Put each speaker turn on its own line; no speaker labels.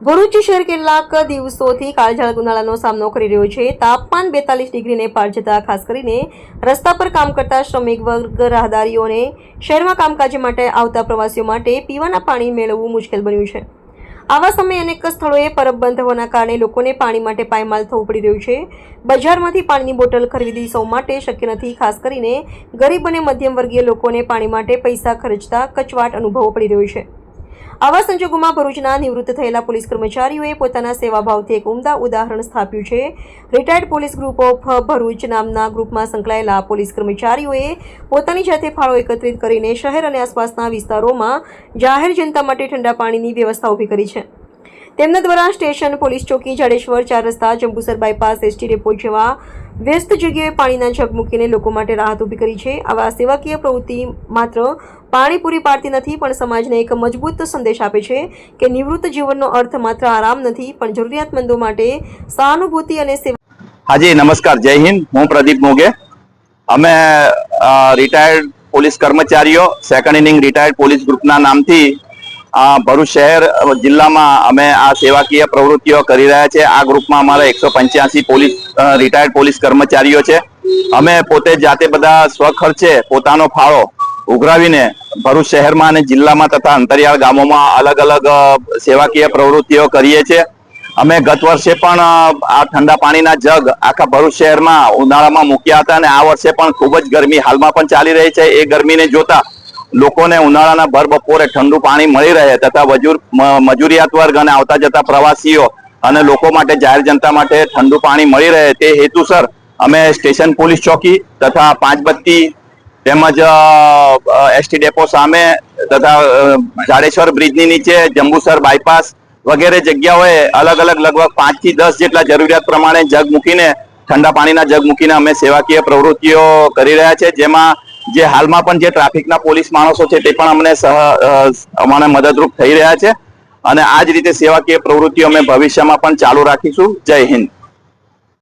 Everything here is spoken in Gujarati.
ભરૂચ શહેર કેટલાક દિવસોથી કાળઝાળ ઉનાળાનો સામનો કરી રહ્યો છે. તાપમાન બેતાલીસ ડિગ્રીને પાર જતા ખાસ કરીને રસ્તા પર કામ કરતા શ્રમિક વર્ગ, રાહદારીઓને શહેરમાં કામકાજ માટે આવતા પ્રવાસીઓ માટે પીવાના પાણી મેળવવું મુશ્કેલ બન્યું છે. આવા સમયે અનેક સ્થળોએ પરબ બંધ હોવાના કારણે લોકોને પાણી માટે પાયમાલ થવું પડી રહ્યું છે. બજારમાંથી પાણીની બોટલ ખરીદી સૌ માટે શક્ય નથી. ખાસ કરીને ગરીબ અને મધ્યમ વર્ગીય લોકોને પાણી માટે પૈસા ખર્ચતા કચવાટ અનુભવવો પડી રહ્યો છે. આવા સંજોગોમાં ભરૂચના નિવૃત્ત થયેલા પોલીસ કર્મચારીઓએ પોતાના સેવાભાવથી એક ઉમદા ઉદાહરણ સ્થાપ્યું છે. Retired police group of Bharuch નામના ગ્રુપમાં સંકળાયેલા પોલીસ કર્મચારીઓએ પોતાની જાતે ફાળો એકત્રિત કરીને શહેર અને આસપાસના વિસ્તારોમાં જાહેર જનતા માટે ઠંડા પાણીની વ્યવસ્થા ઊભી કરી છે. તેમના દ્વારા સ્ટેશન, પોલીસ ચોકી, જાડેશ્વર, ચાર રસ્તા, જંબુસર બાયપાસ, એસટી ડેપો જેવા વ્યસ્ત જગ્યાએ પાણીના જગ મૂકીને લોકો માટે રાહત ઊભી કરી છે. આવા સેવાકીય પ્રવૃત્તિ માત્ર પાણી પૂરી પાડતી નથી, પણ સમાજને એક મજબૂત સંદેશ આપે છે કે નિવૃત્ત જીવનનો અર્થ માત્ર આરામ નથી, પણ જરૂરિયાતમંદો માટે સહાનુભૂતિ અને સેવા
હાજી, નમસ્કાર. જય હિન્દ. હું પ્રદીપ મોગે. અમે રિટાયર્ડ પોલીસ કર્મચારીઓ સેકન્ડ ઇનિંગ રિટાયર્ડ પોલીસ ગ્રુપના નામથી ભરૂચ શહેર જિલ્લામાં અમે આ સેવાકીય પ્રવૃત્તિઓ કરી રહ્યા છે. આ ગ્રુપમાં અમારા એકસો પંચ્યાસી પોલીસ રિટાયર્ડ પોલીસ કર્મચારીઓ છે. અમે પોતે જાતે બધા સ્વખર્ચે પોતાનો ફાળો ઉઘરાવીને ભરૂચ શહેરમાં અને જિલ્લામાં તથા અંતરિયાળ ગામોમાં અલગ અલગ સેવાકીય પ્રવૃત્તિઓ કરીએ છીએ. અમે ગત વર્ષે પણ આ ઠંડા પાણીના જગ આખા ભરૂચ શહેરમાં ઉનાળામાં મૂક્યા હતા અને આ વર્ષે પણ ખૂબ જ ગરમી હાલમાં પણ ચાલી રહી છે. એ ગરમીને જોતા લોકોને ઉનાળાના ભર બપોરે ઠંડુ પાણી મળી રહે તથા મજૂરિયાત વર્ગ અને આવતા જતા પ્રવાસીઓ અને લોકો માટે જાહેર જનતા માટે ઠંડુ પાણી મળી રહે તે હેતુસર અમે સ્ટેશન પોલીસ ચોકી તથા પાંચ બત્તી તેમજ એસટી ડેપો સામે તથા જાડેશ્વર બ્રિજની નીચે જંબુસર બાયપાસ વગેરે જગ્યાઓએ અલગ અલગ લગભગ પાંચથી દસ જેટલા જરૂરિયાત પ્રમાણે જગ મૂકીને, ઠંડા પાણીના જગ મૂકીને અમે સેવાકીય પ્રવૃત્તિઓ કરી રહ્યા છે જેમાં જે હાલમાં પણ જે ટ્રાફિકના પોલીસ માણસો છે તે પણ અમને અમને મદદરૂપ થઈ રહ્યા છે. અને આ જ રીતે સેવાકીય પ્રવૃત્તિઓ અમે ભવિષ્યમાં પણ ચાલુ રાખીશું. જય હિન્દ.